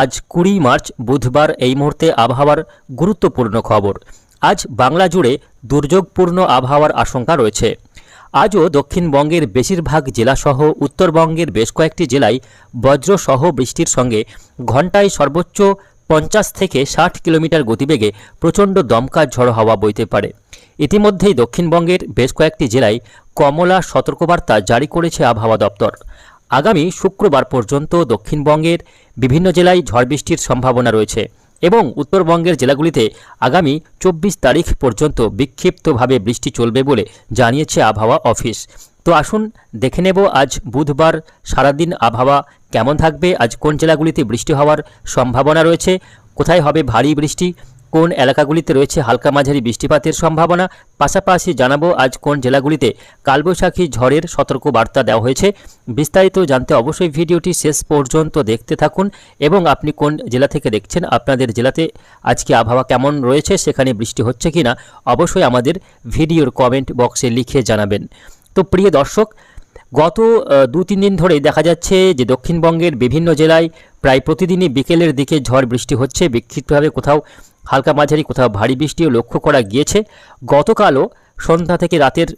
আজ কুড়ি মার্চ, বুধবার এই মুহূর্তে আবহাওয়ার গুরুত্বপূর্ণ খবর। আজ বাংলা জুড়ে দুর্যোগপূর্ণ আবহাওয়ার আশঙ্কা রয়েছে। আজও দক্ষিণবঙ্গের বেশিরভাগ জেলাসহ উত্তরবঙ্গের বেশ কয়েকটি জেলায় বজ্রসহ বৃষ্টির সঙ্গে ঘন্টায় সর্বোচ্চ পঞ্চাশ থেকে ষাট কিলোমিটার গতিবেগে প্রচণ্ড দমকা ঝড় হাওয়া বইতে পারে। ইতিমধ্যেই দক্ষিণবঙ্গের বেশ কয়েকটি জেলায় কমলা সতর্কবার্তা জারি করেছে আবহাওয়া দপ্তর। আগামী শুক্রবার পর্যন্ত দক্ষিণবঙ্গের বিভিন্ন জেলায় ঝড় বৃষ্টির সম্ভাবনা রয়েছে এবং উত্তরবঙ্গের জেলাগুলিতে আগামী চব্বিশ তারিখ পর্যন্ত বিক্ষিপ্তভাবে বৃষ্টি চলবে বলে জানিয়েছে আবহাওয়া অফিস। তো আসুন দেখে নেব আজ বুধবার সারাদিন আবহাওয়া কেমন থাকবে, আজ কোন জেলাগুলিতে বৃষ্টি হওয়ার সম্ভাবনা রয়েছে, কোথায় হবে ভারী বৃষ্টি কোন এলাকাগুলিতে রয়েছে হালকা মাঝারি বৃষ্টিপাতের সম্ভাবনা? পাশাপাশি জানাব আজ কোন জেলাগুলিতে কালবৈশাখী ঝড়ের সতর্ক বার্তা দেওয়া হয়েছে। বিস্তারিত জানতে অবশ্যই ভিডিওটি শেষ পর্যন্ত দেখতে থাকুন এবং আপনি কোন জেলা থেকে দেখছেন, আপনাদের জেলাতে আজকে আবহাওয়া কেমন রয়েছে, সেখানে বৃষ্টি হচ্ছে কি না অবশ্যই আমাদের ভিডিওর কমেন্ট বক্সে লিখে জানাবেন। তো প্রিয় দর্শক, গত দু তিন দিন ধরেই দেখা যাচ্ছে যে দক্ষিণবঙ্গের বিভিন্ন জেলায় প্রায় প্রতিদিনই বিকেলের দিকে ঝড় বৃষ্টি হচ্ছে। বিক্ষিপ্তভাবে কোথাও হালকা মাঝারি, কোথাও ভারী বৃষ্টিও লক্ষ্য করা গিয়েছে। গতকালও সন্ধ্যা থেকে রাতের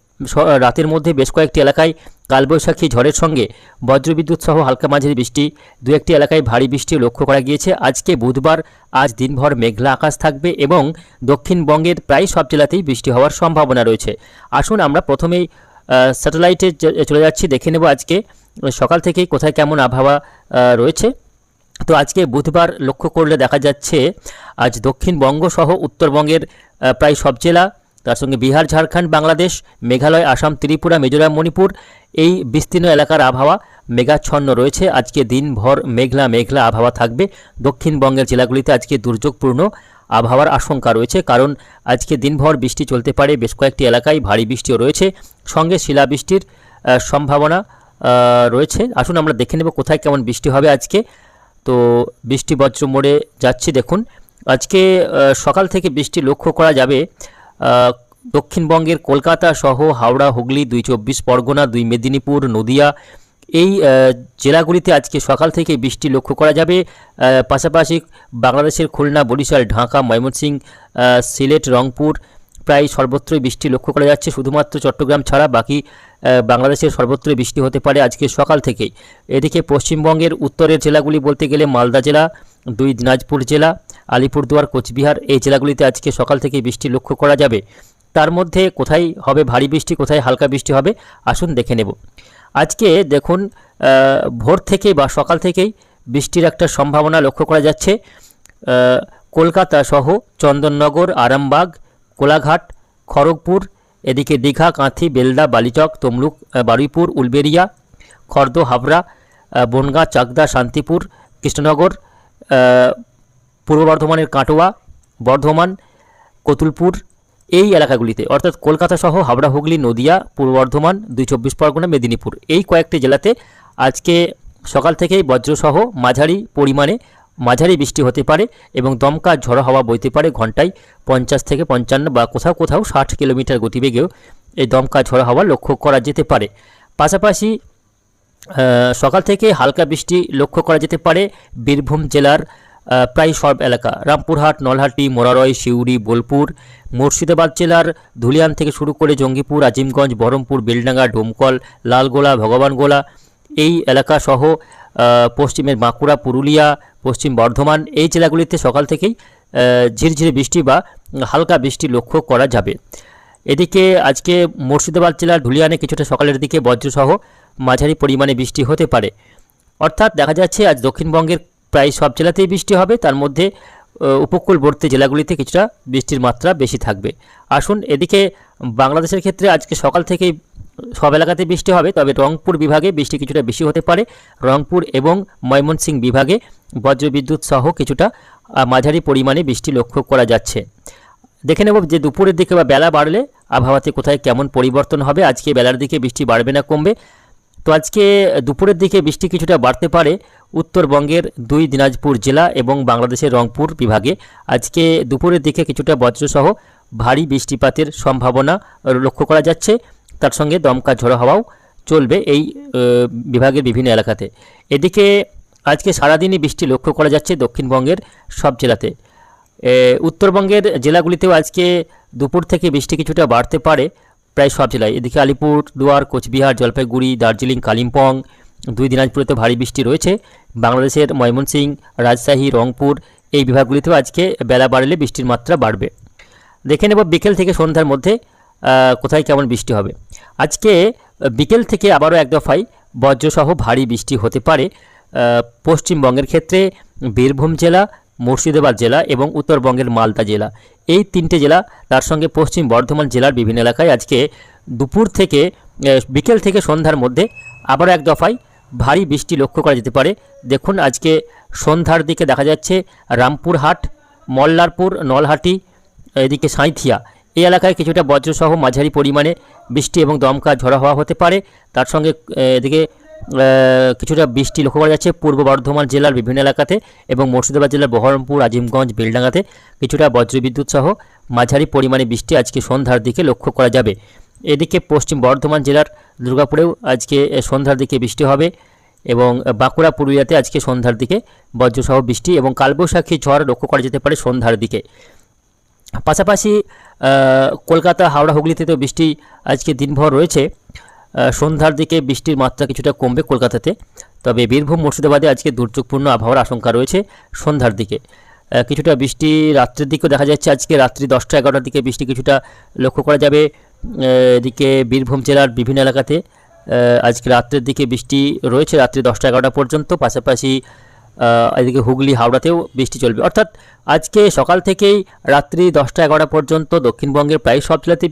রাতের মধ্যে বেশ কয়েকটি এলাকায় কালবৈশাখী ঝড়ের সঙ্গে বজ্রবিদ্যুৎ সহ হালকা মাঝারি বৃষ্টি দু একটি এলাকায় ভারী বৃষ্টিও লক্ষ্য করা গিয়েছে। আজকে বুধবার, আজ দিনভর মেঘলা আকাশ থাকবে এবং দক্ষিণবঙ্গের প্রায় সব জেলাতেই বৃষ্টি হওয়ার সম্ভাবনা রয়েছে। আসুন আমরা প্রথমেই স্যাটেলাইটে চলে যাচ্ছি, দেখে নেব আজকে সকাল থেকেই কোথায় কেমন আবহাওয়া রয়েছে। তো আজকে বুধবার লক্ষ্য করলে দেখা যাচ্ছে, আজ দক্ষিণবঙ্গ সহ উত্তরবঙ্গের প্রায় সব জেলা, তার সঙ্গে বিহার, ঝাড়খণ্ড, বাংলাদেশ, মেঘালয়, আসাম, ত্রিপুরা, মিজোরাম, মণিপুর, এই বিস্তীর্ণ এলাকার আবহাওয়া মেঘাচ্ছন্ন রয়েছে। আজকে দিনভর মেঘলা মেঘলা আবহাওয়া থাকবে। দক্ষিণবঙ্গের জেলাগুলিতে আজকে দুর্যোগপূর্ণ আবহাওয়ার আশঙ্কা রয়েছে, কারণ আজকে দিনভর বৃষ্টি চলতে পারে বেশ কয়েকটি এলাকায়, ভারী বৃষ্টিও রয়েছে। সঙ্গে শিলাবৃষ্টির সম্ভাবনা রয়েছে। আসুন আমরা দেখে নেব কোথায় কেমন বৃষ্টি হবে আজকে। তো বৃষ্টি বজ্র মোড়ে যাচ্ছি, দেখুন। আজকে সকাল থেকে বৃষ্টি লক্ষ্য করা যাবে। দক্ষিণবঙ্গের কলকাতা সহ হাওড়া, হুগলি, দুই চব্বিশ পরগনা, দুই মেদিনীপুর, নদিয়া, এই জেলাগুলিতে আজকে সকাল থেকে বৃষ্টি লক্ষ্য করা যাবে। পাশাপাশি বাংলাদেশের খুলনা, বরিশাল, ঢাকা, ময়মনসিংহ সিলেট, রংপুর প্রায় সর্বত্রই বৃষ্টি লক্ষ্য করা যাচ্ছে। শুধুমাত্র চট্টগ্রাম ছাড়া বাকি বাংলাদেশের সর্বত্রই বৃষ্টি হতে পারে আজকে সকাল থেকেই। এদিকে পশ্চিমবঙ্গের উত্তরের জেলাগুলি বলতে গেলে মালদা জেলা, দুই দিনাজপুর জেলা, আলিপুরদুয়ার, কোচবিহার, এই জেলাগুলিতে আজকে সকাল থেকেই বৃষ্টি লক্ষ্য করা যাবে। তার মধ্যে কোথায় হবে ভারী বৃষ্টি, কোথায় হালকা বৃষ্টি হবে, আসুন দেখে নেব। আজকে দেখুন ভোর থেকে বা সকাল থেকেই বৃষ্টির একটা সম্ভাবনা লক্ষ্য করা যাচ্ছে। কলকাতা সহ চন্দননগর, আরামবাগ কোলাঘাট, খড়গপুর, এদিকে দীঘা, কাঁথি, বেলদা, বালিচক, তমলুক বারুইপুর, উলবেরিয়া, খর্দ, হাবড়া বনগাঁ, চাকদা, শান্তিপুর, কৃষ্ণনগর পূর্ব বর্ধমানের কাটোয়া, বর্ধমান, কতুলপুর, এই এলাকাগুলিতে। অর্থাৎ কলকাতা সহ হাওড়া হুগলি, নদিয়া, পূর্ব বর্ধমান, দুই চব্বিশ পরগনা, মেদিনীপুর। এই কয়েকটি জেলাতে আজকে সকাল থেকেই বজ্রসহ মাঝারি পরিমাণে মাঝারি বৃষ্টি হতে পারে এবং দমকা ঝড়ো হাওয়া বইতে পারে ঘন্টায় পঞ্চাশ থেকে পঞ্চান্ন বা কোথাও কোথাও ষাট কিলোমিটার গতিবেগেও এই দমকা ঝড়ো হাওয়া লক্ষ্য করা যেতে পারে। পাশাপাশি সকাল থেকে হালকা বৃষ্টি লক্ষ্য করা যেতে পারে বীরভূম জেলার প্রায় সব এলাকা। রামপুরহাট, নলহাটি মোরারয় সিউড়ি, বোলপুর, মুর্শিদাবাদ জেলার ধুলিয়ান থেকে শুরু করে জঙ্গিপুর, আজিমগঞ্জ, বহরমপুর, বেলডাঙ্গা, ডোমকল, লালগোলা, ভগবানগোলা এই এলাকা সহ পশ্চিমের বাঁকুড়া, পুরুলিয়া পশ্চিম বর্ধমান, এই জেলাগুলিতে সকাল থেকেই ঝিরঝিরে বৃষ্টি বা হালকা বৃষ্টি লক্ষ্য করা যাবে। এদিকে আজকে মুর্শিদাবাদ জেলার ধুলিয়ানে কিছুটা সকালের দিকে বজ্রসহ মাঝারি পরিমাণে বৃষ্টি হতে পারে। অর্থাৎ দেখা যাচ্ছে আজ দক্ষিণবঙ্গের প্রায় সব জেলাতেই বৃষ্টি হবে, তার মধ্যে উপকূলবর্তী জেলাগুলিতে কিছুটা বৃষ্টির মাত্রা বেশি থাকবে। আসুন এদিকে বাংলাদেশের ক্ষেত্রে আজকে সকাল থেকেই সব এলাকাতে বৃষ্টি হবে, তবে রংপুর বিভাগে বৃষ্টি কিছুটা বেশি হতে পারে। রংপুর এবং ময়মনসিংহ বিভাগে বজ্রবিদ্যুৎ সহ কিছুটা মাঝারি পরিমাণে বৃষ্টি লক্ষ্য করা যাচ্ছে। দেখে নেব যে দুপুরের দিকে বা বেলা বাড়লে আবহাওয়াতে কোথায় কেমন পরিবর্তন হবে। আজকে বেলার দিকে বৃষ্টি বাড়বে না কমবে। তো আজকে দুপুরের দিকে বৃষ্টি কিছুটা বাড়তে পারে উত্তরবঙ্গের দুই, দিনাজপুর জেলা এবং বাংলাদেশের রংপুর বিভাগে। আজকে দুপুরের দিকে কিছুটা বজ্রসহ ভারী বৃষ্টিপাতের সম্ভাবনা লক্ষ্য করা যাচ্ছে। তার সঙ্গে দমকা ঝড়ো হাওয়াও চলবে এই বিভাগের বিভিন্ন এলাকাতে। এদিকে আজকে সারাদিনই বৃষ্টি লক্ষ্য করা যাচ্ছে দক্ষিণবঙ্গের সব জেলাতে। উত্তরবঙ্গের জেলাগুলিতেও আজকে দুপুর থেকে বৃষ্টি কিছুটা বাড়তে পারে প্রায় সব জেলায়। এদিকে আলিপুর, দুয়ার, কোচবিহার, জলপাইগুড়ি, দার্জিলিং, কালিম্পং, দুই দিনাজপুরেতে ভারী বৃষ্টি রয়েছে। বাংলাদেশের ময়মনসিংহ রাজশাহী, রংপুর এই বিভাগগুলিতেও আজকে বেলা বাড়লে বৃষ্টির মাত্রা বাড়বে। দেখে নেব বিকেল থেকে সন্ধ্যার মধ্যে কোথায় কেমন বৃষ্টি হবে। আজকে বিকেল থেকে আবারও এক দফায় বজ্রসহ ভারী বৃষ্টি হতে পারে। পশ্চিমবঙ্গের ক্ষেত্রে বীরভূম জেলা, মুর্শিদাবাদ জেলা এবং উত্তরবঙ্গের মালদা জেলা। এই তিনটে জেলা তার সঙ্গে পশ্চিম বর্ধমান জেলার বিভিন্ন এলাকায় আজকে দুপুর থেকে বিকেল থেকে সন্ধ্যার মধ্যে আবারও এক দফায় ভারী বৃষ্টি লক্ষ্য করা যেতে পারে। দেখুন, আজকে সন্ধ্যার দিকে দেখা যাচ্ছে রামপুরহাট, মল্লারপুর, নলহাটি, এদিকে সাঁইথিয়া। এই এলাকায় কিছুটা বজ্রসহ মাঝারি পরিমাণে বৃষ্টি এবং দমকা ঝড়ো হওয়া হতে পারে। তার সঙ্গে এদিকে কিছুটা বৃষ্টি লক্ষ্য করা যাচ্ছে পূর্ব বর্ধমান জেলার বিভিন্ন এলাকাতে এবং মুর্শিদাবাদ জেলার বহরমপুর, আজিমগঞ্জ, বেলডাঙ্গাতে কিছুটা বজ্রবিদ্যুৎ সহ মাঝারি পরিমাণে বৃষ্টি আজকে সন্ধ্যার দিকে লক্ষ্য করা যাবে। এদিকে পশ্চিম বর্ধমান জেলার দুর্গাপুরেও আজকে সন্ধ্যার দিকে বৃষ্টি হবে এবং বাঁকুড়া, পুরুলিয়াতে আজকে সন্ধ্যার দিকে বজ্রসহ বৃষ্টি এবং কালবৈশাখী ঝড় লক্ষ্য করা যেতে পারে সন্ধ্যার দিকে। পাশাপাশি কলকাতা, হাওড়া, হুগলিতে তো বৃষ্টি আজকে দিনভর রয়েছে। সন্ধ্যার দিকে বৃষ্টির মাত্রা কিছুটা কমবে কলকাতাতে। তবে বীরভূম, মুর্শিদাবাদে আজকে দুর্যোগপূর্ণ আবহাওয়ার আশঙ্কা রয়েছে সন্ধ্যার দিকে। কিছুটা বৃষ্টি রাত্রের দিকেও দেখা যাচ্ছে। আজকে রাত্রি দশটা এগারোটার দিকে বৃষ্টি কিছুটা লক্ষ্য করা যাবে। এদিকে বীরভূম জেলার বিভিন্ন এলাকাতে আজকে রাত্রের দিকে বৃষ্টি রয়েছে রাত্রি দশটা এগারোটা পর্যন্ত। পাশাপাশি এদিকে হুগলি, হাওড়াতেও বৃষ্টি চলবে। অর্থাৎ আজকে সকাল থেকেই রাত্রি দশটা এগারোটা পর্যন্ত দক্ষিণবঙ্গের প্রায় সব বৃষ্টি